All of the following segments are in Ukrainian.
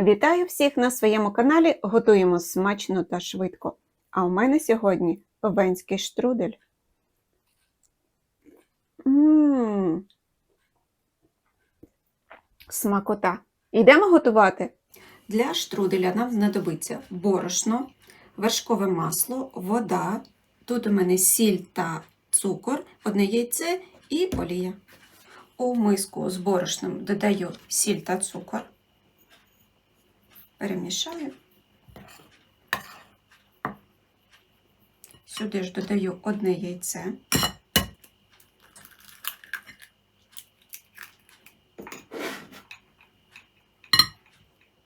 Вітаю всіх на своєму каналі. Готуємо смачно та швидко. А у мене сьогодні венський штрудель. Мм. Смакота. Йдемо готувати. Для штруделя нам знадобиться борошно, вершкове масло, вода. Тут у мене сіль та цукор, одне яйце і олія. У миску з борошном додаю сіль та цукор. Перемішаю. Сюди ж додаю одне яйце.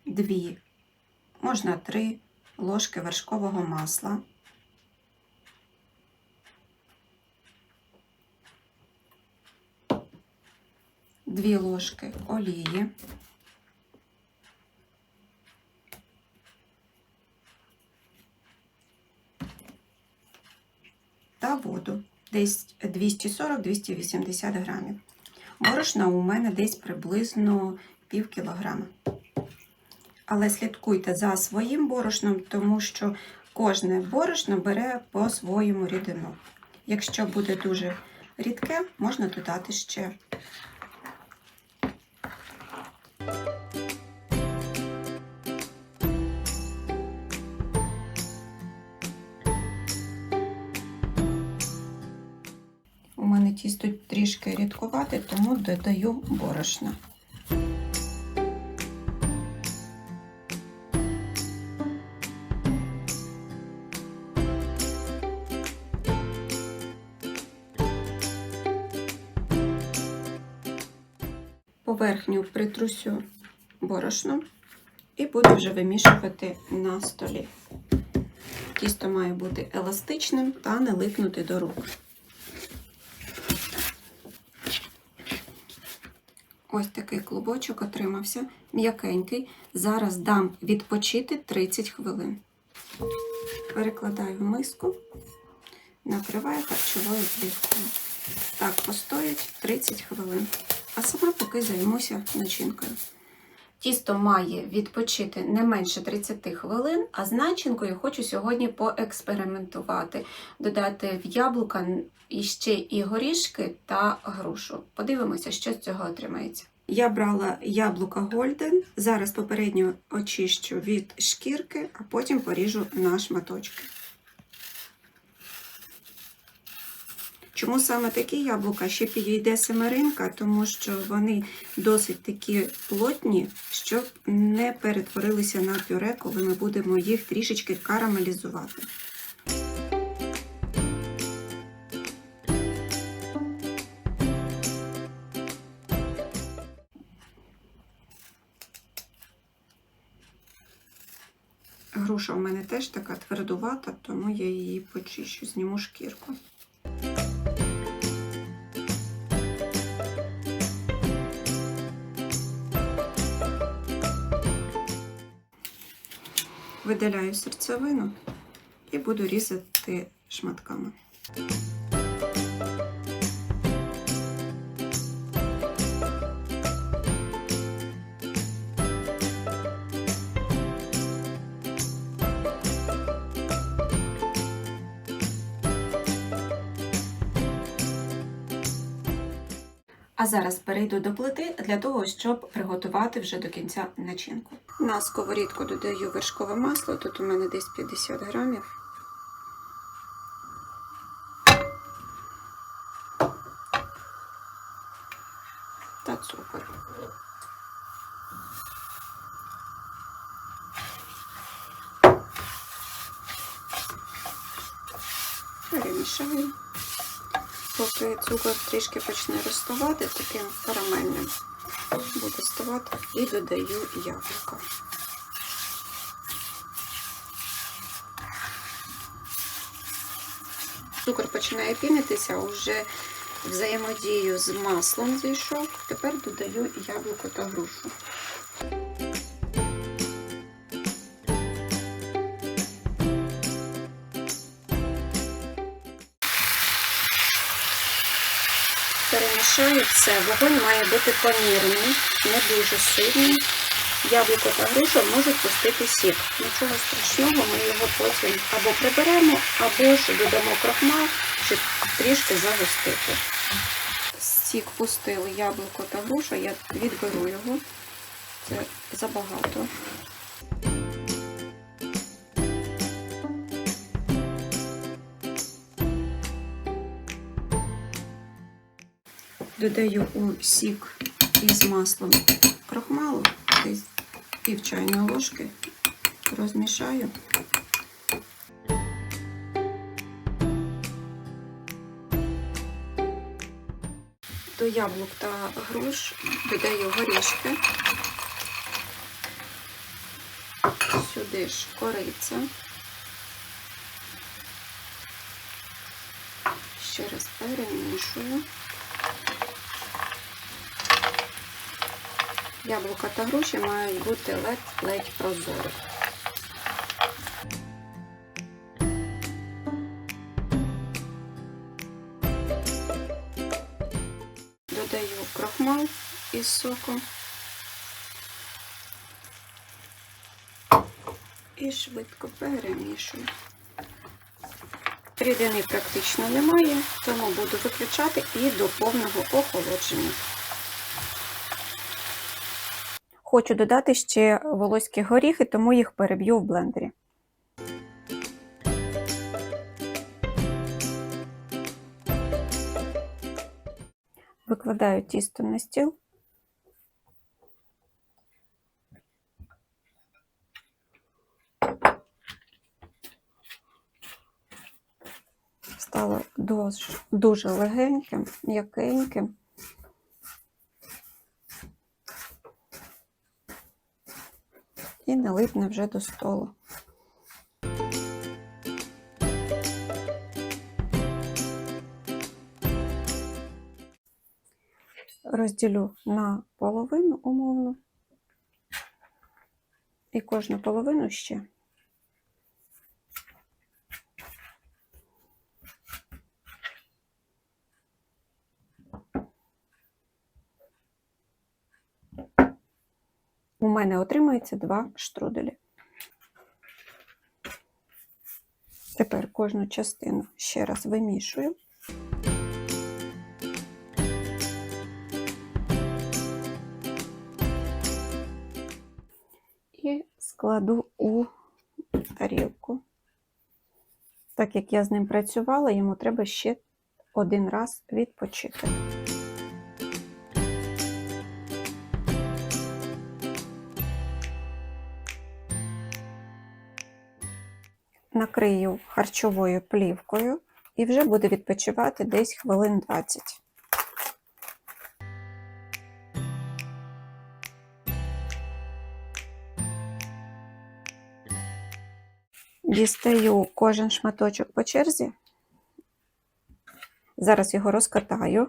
Дві, можна три ложки вершкового масла. Дві ложки олії. Воду десь 240-280 грамів. Борошна у мене десь приблизно пів кілограма. Але слідкуйте за своїм борошном, тому що кожне борошно бере по своєму рідину. Якщо буде дуже рідке, можна додати ще. Тісто трішки рідкувате, тому додаю борошна. Поверхню притрусю борошном і буду вже вимішувати на столі. Тісто має бути еластичним та не липнути до рук. Ось такий клубочок отримався, м'якенький. Зараз дам відпочити 30 хвилин. Перекладаю в миску, накриваю харчовою плівкою. Так, постоїть 30 хвилин. А сама поки займуся начинкою. Тісто має відпочити не менше 30 хвилин, а з начинкою хочу сьогодні поекспериментувати, додати в яблука іще і горішки та грушу. Подивимося, що з цього отримається. Я брала яблука Гольден, зараз попередньо очищу від шкірки, а потім поріжу на шматочки. Чому саме такі яблука ще підійде семеринка, тому що вони досить такі плотні, щоб не перетворилися на пюре, коли ми будемо їх трішечки карамелізувати. Груша у мене теж така твердувата, тому я її почищу, зніму шкірку. Видаляю серцевину і буду різати шматками. А зараз перейду до плити для того, щоб приготувати вже до кінця начинку. На сковорідку додаю вершкове масло, тут у мене десь 50 грамів. Та цукор. Перемішаю. Поки цукор трішки почне розставати, таким карамельним буде ставати і додаю яблука. Цукор починає пінитися, вже взаємодію з маслом зійшов. Тепер додаю яблуко та грушу. Перемішаю все. Вогонь має бути помірний, не дуже сильний. яблуко та груша можуть пустити сік. Нічого страшного, ми його потім або приберемо, або ж додамо крахмал, щоб трішки загустити. Сік пустили яблуко та груша, я відберу його. Це забагато. Додаю у сік із маслом крахмалу, десь пів чайної ложки, розмішаю. До яблук та груш додаю горішки. Сюди ж кориця. Ще раз перемішую. Яблука та груші мають бути ледь-ледь прозорі. Додаю крахмал із соком і швидко перемішую. Рідини практично немає, тому буду виключати і до повного охолодження. Хочу додати ще волоські горіхи, тому їх переб'ю в блендері. Викладаю тісто на стіл. Стало дуже, дуже легеньким, м'якеньким. І не вже до столу. Розділю на половину умовно, і кожну половину ще. У мене отримується два штруделі. Тепер кожну частину ще раз вимішую. І складу у тарілку. Так як я з ним працювала, йому треба ще один раз відпочити. Накрию харчовою плівкою і вже буде відпочивати десь хвилин 20. Дістаю кожен шматочок по черзі. Зараз його розкатаю.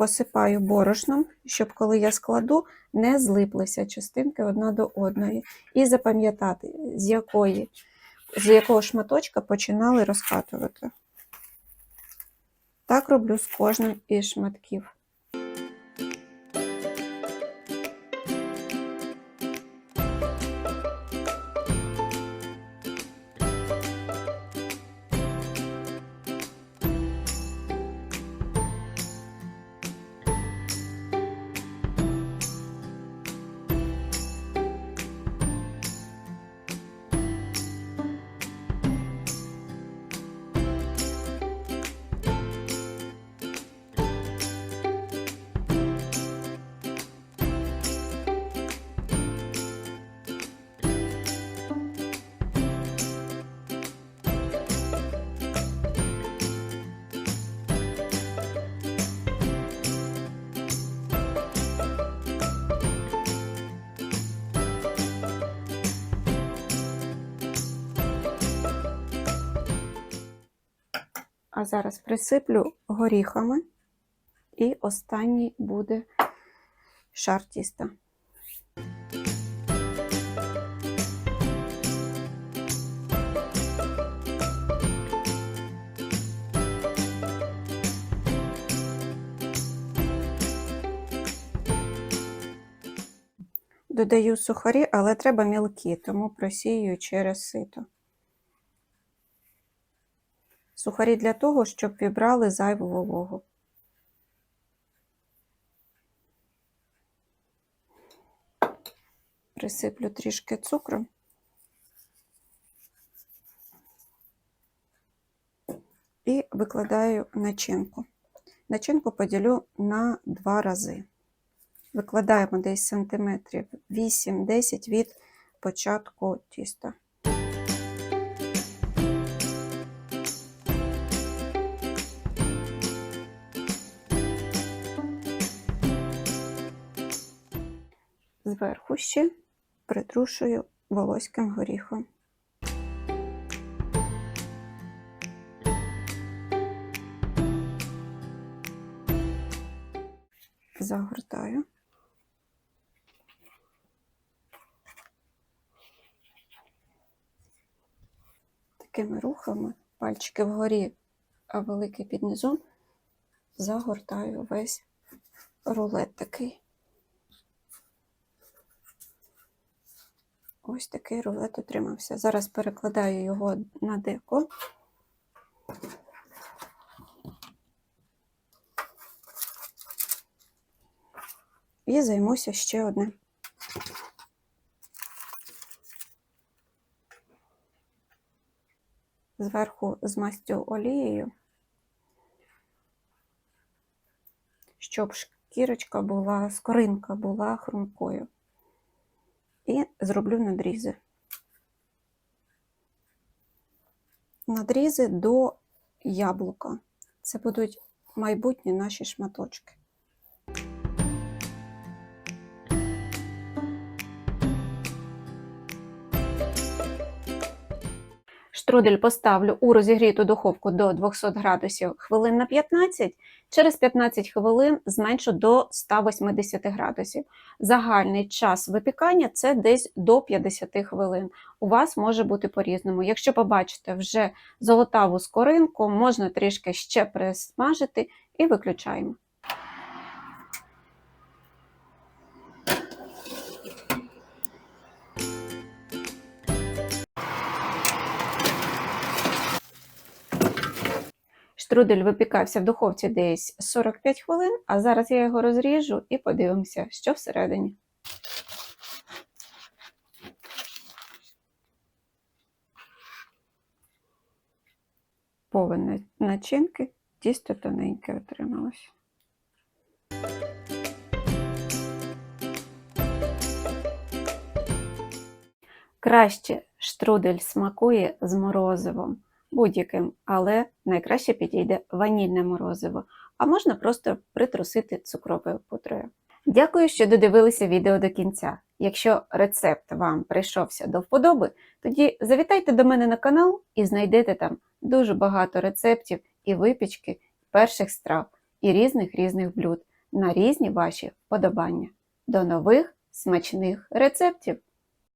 Посипаю борошном, щоб коли я складу, не злиплися частинки одна до одної. І запам'ятати, з якої, з якого шматочка починали розкатувати. Так роблю з кожним із шматків. А зараз присиплю горіхами, і останній буде шар тіста. Додаю сухарі, але треба мілкі, тому просію через сито. Сухарі для того, щоб вібрали зайву вологу. Присиплю трішки цукру. І викладаю начинку. Начинку поділю на два рази. Викладаємо десь сантиметрів 8-10 від початку тіста. Зверху ще притрушую волоським горіхом. Загортаю. Такими рухами, пальчики вгорі, а великий під низом, загортаю весь рулет такий. Ось такий рулет отримався. Зараз перекладаю його на деко. І займуся ще одним. Зверху змастю олією, щоб шкірочка була, скоринка була хрумкою. І зроблю надрізи. Надрізи до яблука. Це будуть майбутні наші шматочки. Штрудель поставлю у розігріту духовку до 200 градусів хвилин на 15. Через 15 хвилин зменшу до 180 градусів. Загальний час випікання це десь до 50 хвилин. У вас може бути по-різному. Якщо побачите вже золотаву скоринку, можна трішки ще присмажити і виключаємо. Штрудель випікався в духовці десь 45 хвилин, а зараз я його розріжу і подивимося, що всередині. Повен начинки, тісто тоненьке отрималось. Краще штрудель смакує з морозивом будь-яким, але найкраще підійде ванільне морозиво, а можна просто притрусити цукровою пудрою. Дякую, що додивилися відео до кінця. Якщо рецепт вам прийшовся до вподоби, тоді завітайте до мене на канал і знайдете там дуже багато рецептів і випічки перших страв і різних різних блюд на різні ваші вподобання. До нових смачних рецептів!